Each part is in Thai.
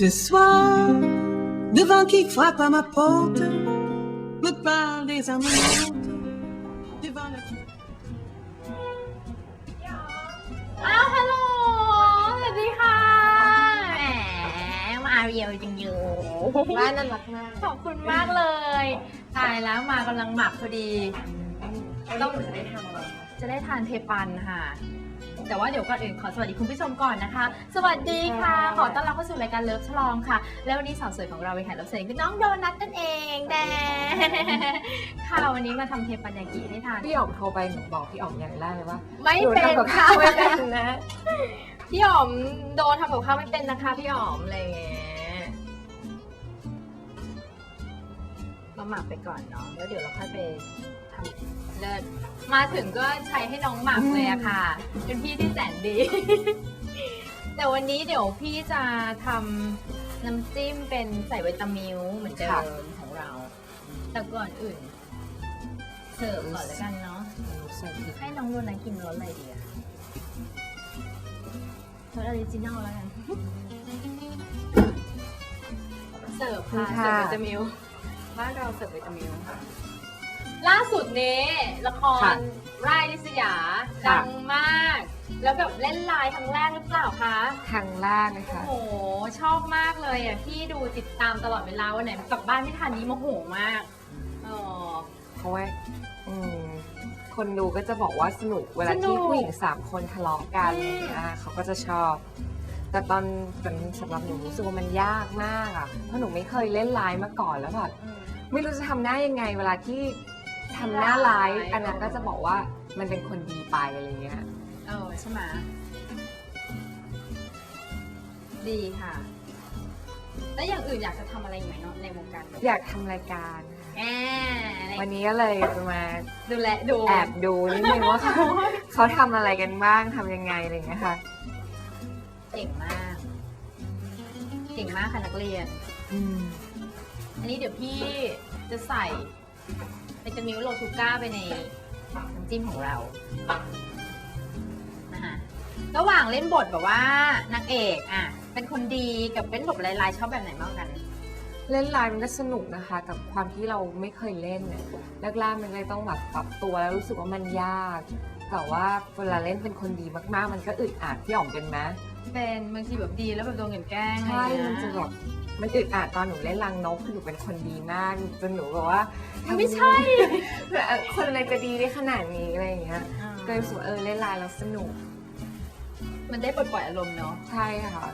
Ce soir, devant qui frappe à ma porte me parle des amours devant วจริงอยู่บ้านน่ารักมาก ขอบคุณมากเลย ตายแล้วมากำลังหมักพอดี ต้องจะได้ทำอะไรคะจะได้ทานเทปันค่ะ แต่ว่าเดี๋ยวก่อนอื่นขอสวัสดีคุณผู้ชมก่อนนะคะ สวัสดีค่ะ ขอต้อนรับเข้าสู่รายการเลิฟฉลองค่ะ แล้ววันนี้สาวสวยของเราเป็นแขกรับเชิญคือน้องโดนัทนั่นเองแดค่ะวันนี้มาทำเทปันยากิให้ทาน พี่อ๋อมโทรไปหนูบอกพี่อ๋อมอย่างแรกเลยว่าไม่หนูเป็นทำกับค่ะข้าวไม่เป็นนะ พี่อ๋อมโดนทำกับข้าวไม่เป็นนะคะพี่อ๋อมอะไรอย่างเงี้ย หมักไปก่อนเนาะแล้วเดี๋ยวเราค่อยไปทำเลิศมาถึงก็ใช้ให้น้องหมักเลยอะค่ะ เป็นพี่ที่แสนดี แต่วันนี้เดี๋ยวพี่จะทำน้ำจิ้มเป็นใส่วิตามิลเหมือนเดิค่ะมของเรา แต่ก่อนอื่น เสิร์ฟก่อนแล้วกันเนาะใส่พริกให้น้องโดนัทกินรสอะไรดีอะรสออริจินอลแล้วกันเสิร์ฟค่ะเสิร์ฟวิตามิล บ้านเราเสิร์ฟวิตามินล่าสุดนี้ละคค่ะรไร่ลิสยาค่ะ ดังมาก แล้วแบบเล่นไลน์ครั้งแรกหรือเปล่าคะ ทางแรกนะโอ้คะโห ชอบมากเลยอะ พี่ดูติดตามตลอดเวลาวันไหนกลับบ้านไม่ทันนี้โมโหมากเออเพราะว่าอืมคนดูก็จะบอกว่าสนุกเวลาสนุที่กผู้หญิงสามคนทะเลาะกันอืมอ่าเขาก็จะชอบ แต่ตอนตอนสำหรับหนูรู้สึกว่ามันยากมากอะเพราะหนูไม่เคยเล่นไลน์มาก่อนแล้วแบบอืม ไม่รู้จะทำหน้ายังไง เวลาที่ทำหน้าไลฟ์อันนั้นก็จะบอกว่ามันเป็นคนดีไปอะไรเงี้ย เออใช่ไหมดีค่ะ แล้วอย่างอื่นอยากจะทำอะไรอีกไหมเนาะในวงการอยากทำรายการ แหมอะไรวันนี้ก็เลยจะมาดูแลดูแอบดูนิดนึงว่าเขาเขาทำอะไรกันบ้างทำยังไงอะไรอย่างเงี้ยค่ะ เก่งมาก เก่งมากค่ะนักเรียน อืม อันนี้เดี๋ยวพี่จะใส่วิตามิลโลชูก้าไปในน้ำจิ้มของเรานะคะระหว่างเล่นบทแบบว่านางเอกอะ เป็นคนดีกับเล่นบทลายๆชอบแบบไหนมากกว่ากัน เล่นไลน์มันก็สนุกนะคะ กับความที่เราไม่เคยเล่นเนี่ยแรกๆมันเลยต้องแบบปรับตัวแล้วรู้สึกว่ามันยาก แต่ว่าเวลาเล่นเป็นคนดีมากๆ มันก็อึดอัดพี่อ๋อมเป็นไหมเป็นบางทีแบบดีแล้วแบบโดนกันแกล้งใช่อไรมันเงี้ยจะแบบ มันอึดอัดตอนหนูเล่นรังนกคือหนูเป็นคนดีมากจนหนูแบบว่ามันไม่ใช่แบบเออคนอะไรจะดีได้ขนาดนี้อะไรอย่างเงี้ยอ่าก็เลยรู้สึกว่าเออเล่นไลน์แล้วสนุก มันได้ปลดปล่อยอารมณ์เนาะใช่ค่ะ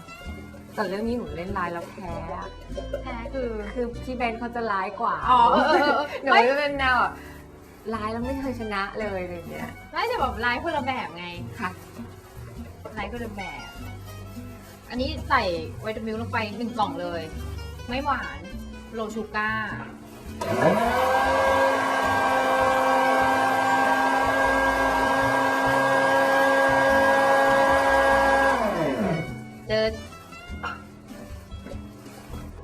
แต่เรื่องนี้หนูเล่นไลน์แล้วแพ้อะแพ้คือคือพี่เบนเขาจะร้ายกว่าอ๋อเออเออเออหนูไม่จะเป็นแนวแบบร้ายแล้วไม่เคยชนะเลยอะไรอย่างเงี้ยไม่แต่แบบลายคนละแบบไงค่ะลายคนละแบบ อันนี้ใส่วิตามิลลงไปหนึ่งกล่องเลย ไม่หวานโลชูก้าเจอ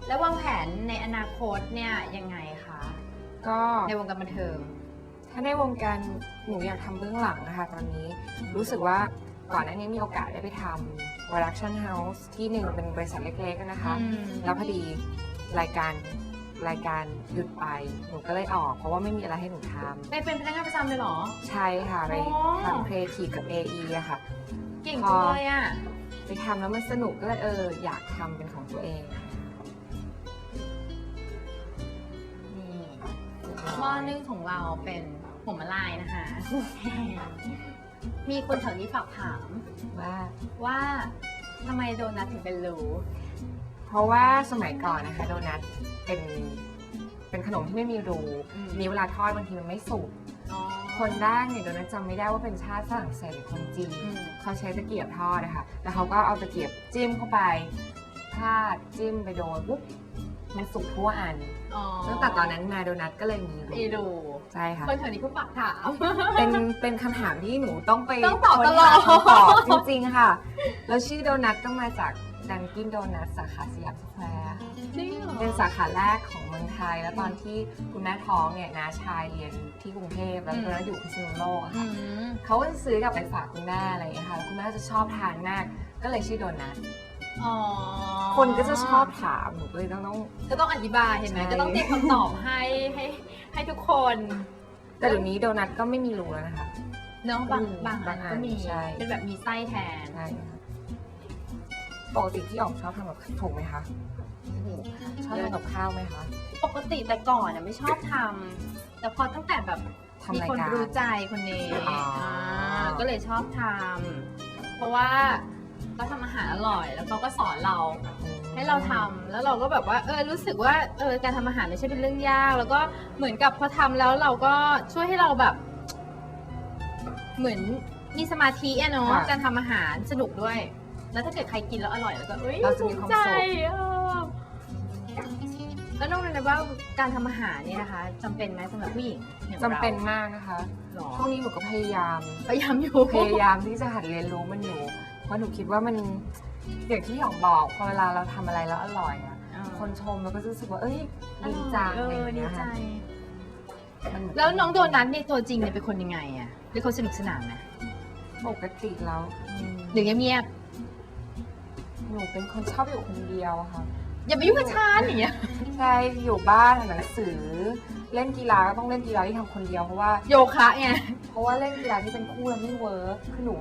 แล้ววางแผนในอนาคตเนี่ยยังไงคะ ก็ในวงการบันเทิง ถ้าในวงการหนูอยากทำเบื้องหลังนะคะตอนนี้รู้สึกว่าก่อนหน้านี้มีโอกาสได้ไปทำ production house ที่หนึ่งเป็นบริษัทเล็กๆนะคะ อืม แล้วพอดีรายการรายการหยุดไปหนูก็เลยออก เพราะว่าไม่มีอะไรให้หนูทไปเป็นพนักงานประจำเลยเหรอำใช่ค่ะไปอ๋อ ทำ creative กับ AE อะค่ะ เก่งจังเลยอะ ไปทำแล้วมันสนุกก็เลยเอออยากทำเป็นของตัวเองนี่หม้อนึ่งของเราเป็นหัวมะลายนะคะ มีคนแถวนี้ฝากถามว่าว่า ทำไมโดนัทถึงเป็นรูเพราะว่าสมัยก่อนนะคะโดนัทเป็นเป็นขนมที่ไม่มีรูอืมมีเวลาทอดบางทีมันไม่สุกอ๋อคนแรกเนี่ยโดนัทจำไม่ได้ว่าเป็นชาติฝรั่งเศสหรือคนจีนอืมเขาใช้ตะเกียบทอดนะคะแล้วเขาก็เอาตะเกียบจิ้มเข้าไปพาดจิ้มไปโดนปุ๊บมันสุกทั่วอัน อ๋อตั้งแต่ตอนนั้นมาโดนัทก็เลยมีรูมีรูใช่ค่ะ คนแถวนี้ก็ฝากถาม เป็นเป็นคำถามที่หนูต้องไปต้องตอบค้นตลอดหาคำตอบจริงๆค่ะ แล้วชื่อโดนัทก็มาจากดังกินโดนัทสาขาสยามสแควร์ค่ะ จริงเหรอเป็นสาขาแรกของเมืองไทย แล้วตอนที่คุณแม่ท้องเนี่ยน้าชายเรียนที่กรุงเทพแล้วอืมตอนนั้นอยู่พิษณุโลกอะอืค่ะมเขาก็จะซื้อกลับไปฝากคุณแม่อะไรอย่างเงี้ยค่ะแล้วคุณแม่จะชอบทานมาก ก็เลยชื่อโดนัท อ๋อคนก็จะชอบถามหนูก็เลยต้องต้อง ก็ต้องอธิบายเห็นไหมใช่ ก็ต้องเตรียมคำตอบให้ให้ให้ทุกคนแต่เดี๋ยวนี้โดนัทก็ไม่มีรูแล้วนะคะ เนาะบางอืมบางอันบางอันก็มีใช่ เป็นแบบมีไส้แทนใช่ค่ะปกติพี่อ๋อมชอบทำกับถูกไหมคะชอบทำกับข้าวไหมคะปกติแต่ก่อนน่ะไม่ชอบทำแต่พอตั้งแต่แบบทำมีรายคนการ รู้ใจคนนี้อ๋ออ่าก็เลยชอบทำเพราะว่า เขาทำอาหารอร่อย แล้วเขาก็สอนเรา ให้เราทำแล้วเราก็แบบว่า เออรู้สึกว่าเออการทำอาหารไม่ใช่เป็นเรื่องยาก แล้วก็เหมือนกับพอทำแล้วเราก็ช่วยให้เราแบบ เหมือนมีสมาธิอะเนาะค่ะการทำอาหารสนุกด้วย แล้วถ้าเกิดใครกินแล้วอร่อยแล้วก็เอ้ยเราจะมีความสุข ภูใจเออแล้วนอกจากนั้นว่าการทำอาหารเนี่ยนะคะจำเป็นไหมสำหรับผู้หญิงอย่างจำเป็นรามากนะคะ หรอช่วงนี้หนูก็พยายาม พยายามอยู่ พยายามที่จะหัดเรียนรู้มันอยู่เพ ราะหนูคิดว่ามันอย่างที่หยองบอกพอเวลาเราทำอะไรแล้วอร่อยอะอ่าคนชมเราก็จะรู้สึกว่าเอ้ยดีจังเออะไรออย่างดีเงี้ยใจ ค่ะมันเหมืแล้วน้องโดนัทเนี่ยตัวจริงเนี่ยเป็นคนยังไงอะเป็นคนสนุกสนานไหมปกติแล้วอืมหรือเงียบหนูเป็นคนชอบอยู่คนเดียวค่ะ ๆอย่ามายุ่งกับฉันอย่างเงี้ย ใช่อยู่บ้านอ่านหนังสือ เล่นกีฬาก็ต้องเล่นกีฬาที่ทำคนเดียวเพราะว่า โยคะไงเพราะว่าเล่นกีฬาที่เป็นคู่แล้วไม่เวิร์คคือหนู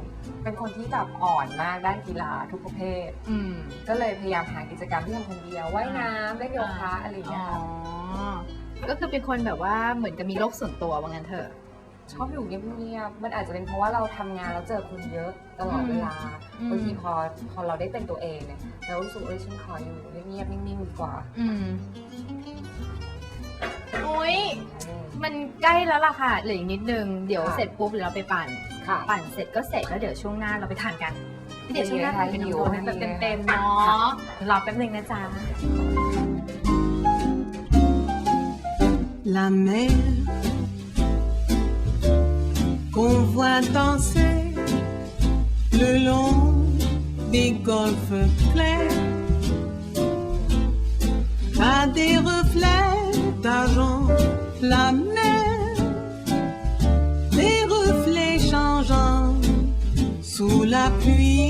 เป็นคนที่แบบอ่อนมากด้านกีฬาทุกประเภท อืมก็เลยพยายามหากิจกรรมที่ทำคนเดียวว่ายน้ำเล่นโยคะอะไรอย่างเงี้ยอ๋ค่ะอก็คือเป็นคนแบบว่าเหมือนกับมีโลกส่วนตัวว่างั้นเถอะ ชอบอยู่เงียบๆมันอาจจะเป็นเพราะว่าเราทำงานแล้วเจอคนเยอะตลอดเวลาอืม บางทีพอพอเราได้เป็นตัวเองเนี่ยเรารู้สึกเอ้ยฉันขออยู่เงียบๆนิ่งๆดีกว่า อืมโอ้ ยมันใกล้แล้วล่ะค่ะเหลืออีกนิดนึงเดี๋ยวค่ะเสร็จปุ๊บเดี๋ยวเราไปปั่น ค่ะ ปั่นเสร็จก็เสร็จแล้วเดี๋ยวช่วงหน้าเราไปทานกัน เดี๋ยวช่วงหน้าค่ะไปเป็นหิน้วองโดนัทแบบเต็มๆเนาะรอแป๊บนึงนะจ๊ะ La mer qu'on voit danser le long des golfes clairs a des reflets La mer, des reflets changeants sous la pluie.